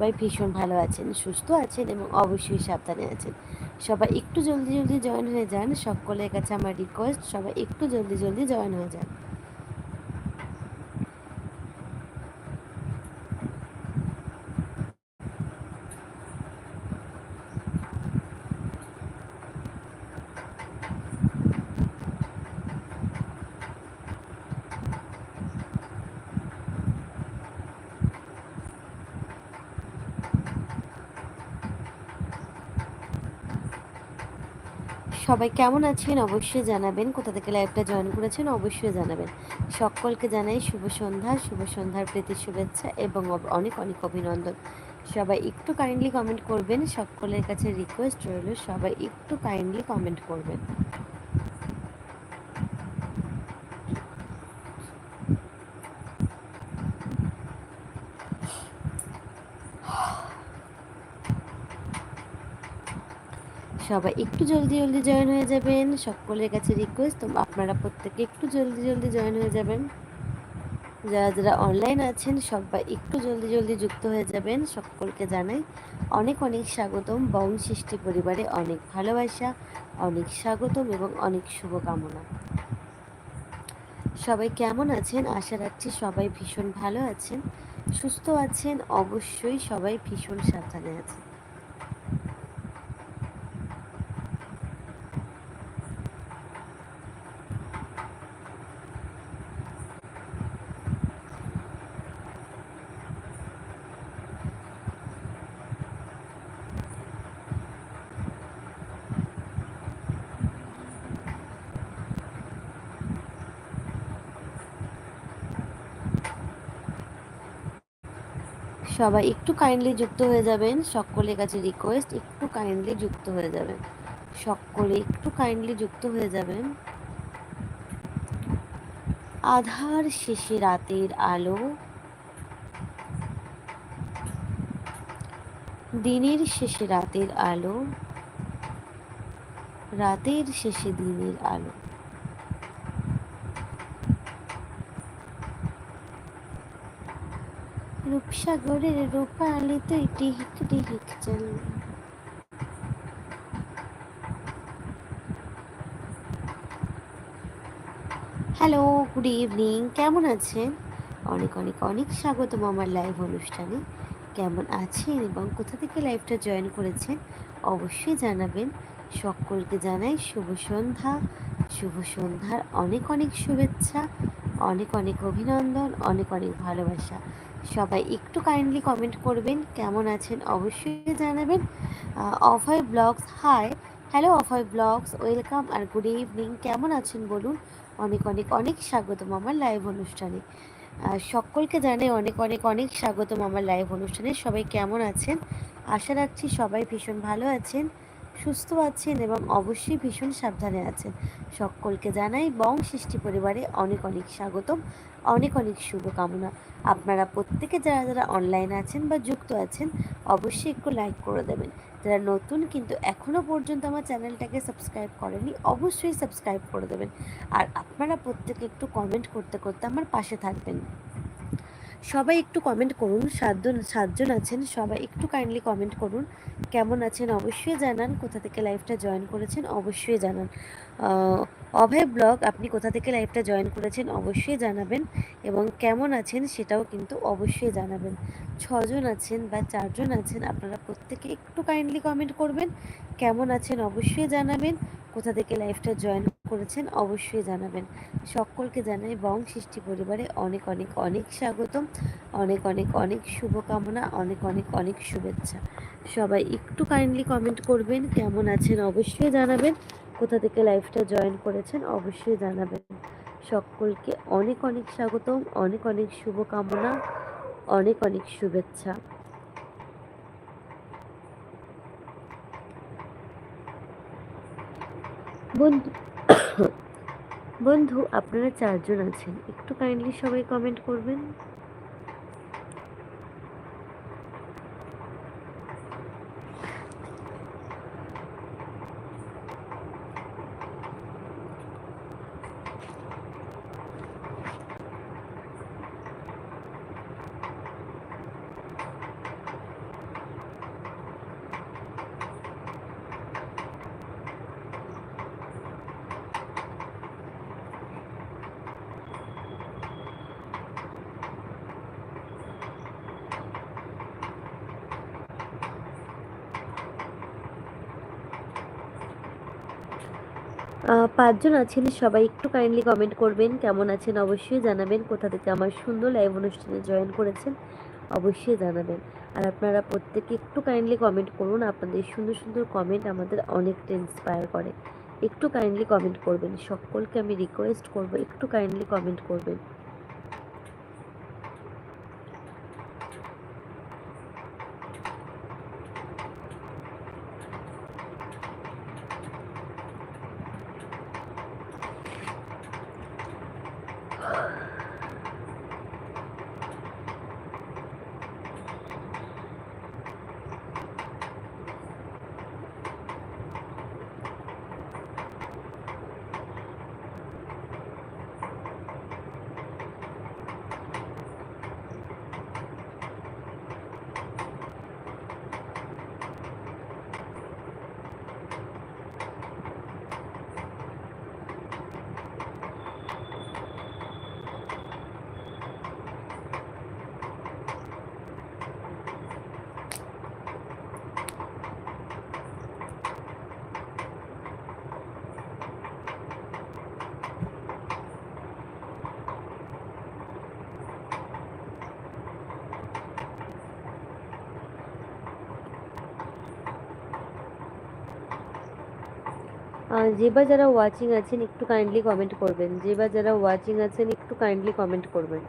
সবাই ভীষণ ভালো আছেন, সুস্থ আছেন এবং অবশ্যই সাবধানে আছেন। সবাই একটু জলদি জলদি জয়েন হয়ে যান। সকলের কাছে আমার রিকোয়েস্ট সবাই একটু জলদি জলদি জয়েন হয়ে যান। সবাই কেমন আছেন অবশ্যই জানাবেন। কোথা থেকে লাইভটা জয়েন করেছেন অবশ্যই জানাবেন। সকলকে জানাই শুভ সন্ধ্যা, শুভ সন্ধ্যার প্রীতি, শুভেচ্ছা এবং অনেক অনেক অভিনন্দন। সবাই একটু কাইন্ডলি কমেন্ট করবেন। সকলের কাছে রিকোয়েস্ট রইল, সবাই একটু কাইন্ডলি কমেন্ট করবেন। সবাই একটু জলদি জলদি জয়েন হয়ে যাবেন। সকলের কাছে রিকোয়েস্ট আপনারা প্রত্যেকে একটু জলদি জলদি জয়েন হয়ে যাবেন। যারা যারা অনলাইন আছেন, সবাই একটু জলদি জলদি যুক্ত হয়ে যাবেন। সকলকে জানাই অনেক অনেক স্বাগতম। বং সৃষ্টি পরিবারে অনেক ভালোবাসা, অনেক স্বাগতম এবং অনেক শুভকামনা। সবাই কেমন আছেন? আশা রাখছি সবাই ভীষণ ভালো আছেন, সুস্থ আছেন। অবশ্যই সবাই ভীষণ সাবধানে আছেন। সবাই একটু কাইন্ডলি যুক্ত হয়ে যাবেন। সকলের কাছে রিকোয়েস্ট একটু কাইন্ডলি যুক্ত হয়ে যাবেন। সকলে একটু কাইন্ডলি যুক্ত হয়ে যাবেন। আধার শেষে রাতের আলো। দিনের শেষে রাতের আলো। রাতের শেষে দিনের আলো। রূপসাগরের রূপালি তুই টিহিক টিহিক চল। হ্যালো গুড ইভিনিং কেমন আছেন? অনেক অনেক অনেক স্বাগতম আমার লাইভ অনুষ্ঠানে। কেমন আছেন এবং কোথা থেকে লাইভটা জয়েন করেছেন অবশ্যই জানাবেন। সকলকে জানাই শুভ সন্ধ্যা, শুভ সন্ধ্যার অনেক অনেক শুভেচ্ছা। অনেক অনেক অভিনন্দন, অনেক অনেক ভালোবাসা। সবাই একটু কাইন্ডলি কমেন্ট করবেন, কেমন আছেন অবশ্যই জানাবেন। অফাই ব্লগস হাই হ্যালো অফাই ব্লগস ওয়েলকাম আর গুড ইভিনিং কেমন আছেন বলুন? অনেক অনেক অনেক স্বাগতম আমার লাইভ অনুষ্ঠানে। সকলকে জানাই অনেক অনেক অনেক স্বাগতম আমার লাইভ অনুষ্ঠানে। সবাই কেমন আছেন? আশা রাখছি সবাই ভীষণ ভালো আছেন। সুস্থ আছেন এবং অবশ্যই ভীষণ সাবধানে আছেন। সকলকে জানাই বং সৃষ্টি পরিবারে অনেক অনেক স্বাগতম, অনেক অনেক শুভকামনা। আপনারা প্রত্যেকে যারা যারা অনলাইনে আছেন বা যুক্ত আছেন, অবশ্যই একটু লাইক করে দেবেন। যারা নতুন কিন্তু এখনও পর্যন্ত আমার চ্যানেলটাকে সাবস্ক্রাইব করেনি, অবশ্যই সাবস্ক্রাইব করে দেবেন। আর আপনারা প্রত্যেকে একটু কমেন্ট করতে করতে আমার পাশে থাকবেন। সবাই একটু কমেন্ট করুন, সাতজন সাতজন আছেন, সবাই একটু কাইন্ডলি কমেন্ট করুন, কেমন আছেন অবশ্যই জানান, কোথা থেকে লাইভটা জয়েন করেছেন অবশ্যই জানান। অভয় ব্লগ আপনি কোথা থেকে লাইভটা জয়েন করেছেন অবশ্যই জানাবেন এবং কেমন আছেন সেটাও কিন্তু অবশ্যই জানাবেন। ছজন আছেন বা চারজন আছেন, আপনারা প্রত্যেকে একটু কাইন্ডলি কমেন্ট করবেন, কেমন আছেন অবশ্যই জানাবেন, কোথা থেকে লাইফটা জয়েন করেছেন, অবশ্যই জানাবেন। সকলকে জানাই বং সৃষ্টি পরিবারে অনেক অনেক অনেক স্বাগতম, অনেক অনেক অনেক শুভকামনা, অনেক অনেক অনেক শুভেচ্ছা। সবাই একটু কাইন্ডলি কমেন্ট করবেন, কেমন আছেন অবশ্যই জানাবেন, কোথা থেকে লাইফটা জয়েন করেছেন অবশ্যই জানাবেন। সকলকে অনেক অনেক স্বাগতম, অনেক অনেক শুভকামনা, অনেক অনেক শুভেচ্ছা। বন্ধু বন্ধু আপনারা চারজন আছেন। একটু কাইন্ডলি সবাই কমেন্ট করবেন। পাঁচজন আছেন, সবাই একটু কাইন্ডলি কমেন্ট করবেন, কেমন আছেন অবশ্যই জানাবেন। কোথা থেকে আমার সুন্দর লাইভ অনুষ্ঠানে জয়েন করেছেন, অবশ্যই জানাবেন। আর আপনারা প্রত্যেকে একটু কাইন্ডলি কমেন্ট করুন, আপনাদের সুন্দর সুন্দর কমেন্ট আমাদের অনেকটা ইন্সপায়ার করে। একটু কাইন্ডলি কমেন্ট করবেন, সকলকে আমি রিকোয়েস্ট করব, একটু কাইন্ডলি কমেন্ট করবেন। যে বা যারা ওয়াচিং আছেন, একটু কাইন্ডলি কমেন্ট করবেন। যে বা যারা ওয়াচিং আছেন, একটু কাইন্ডলি কমেন্ট করবেন।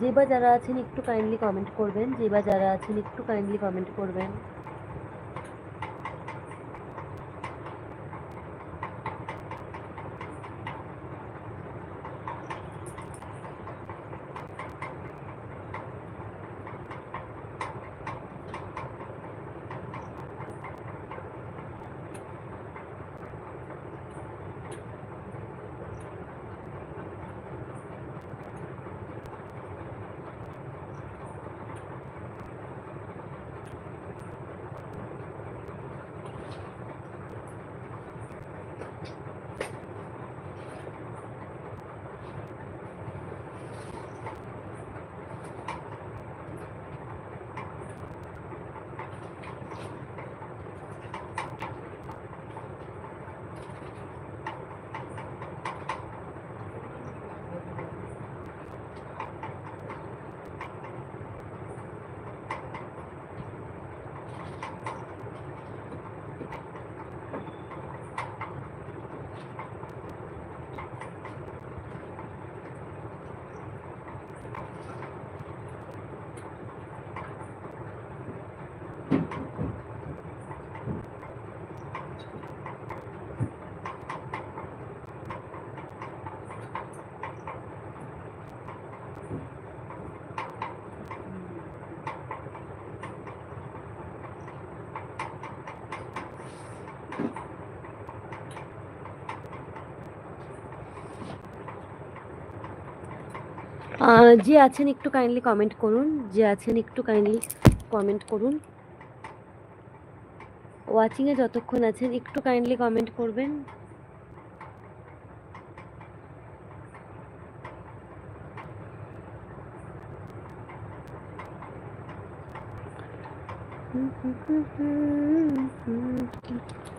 যে বা যারা আছেন, একটু কাইন্ডলি কমেন্ট করবেন। যে বা যারা আছেন, একটু কাইন্ডলি কমেন্ট করবেন। যে আছেন একটু কাইন্ডলি কমেন্ট করুন, যে আছেন একটু কাইন্ডলি কমেন্ট করুন। ওয়াচিংয়ে যতক্ষণ আছেন, একটু কাইন্ডলি কমেন্ট করবেন। হুম হুম হুম হুম হুম।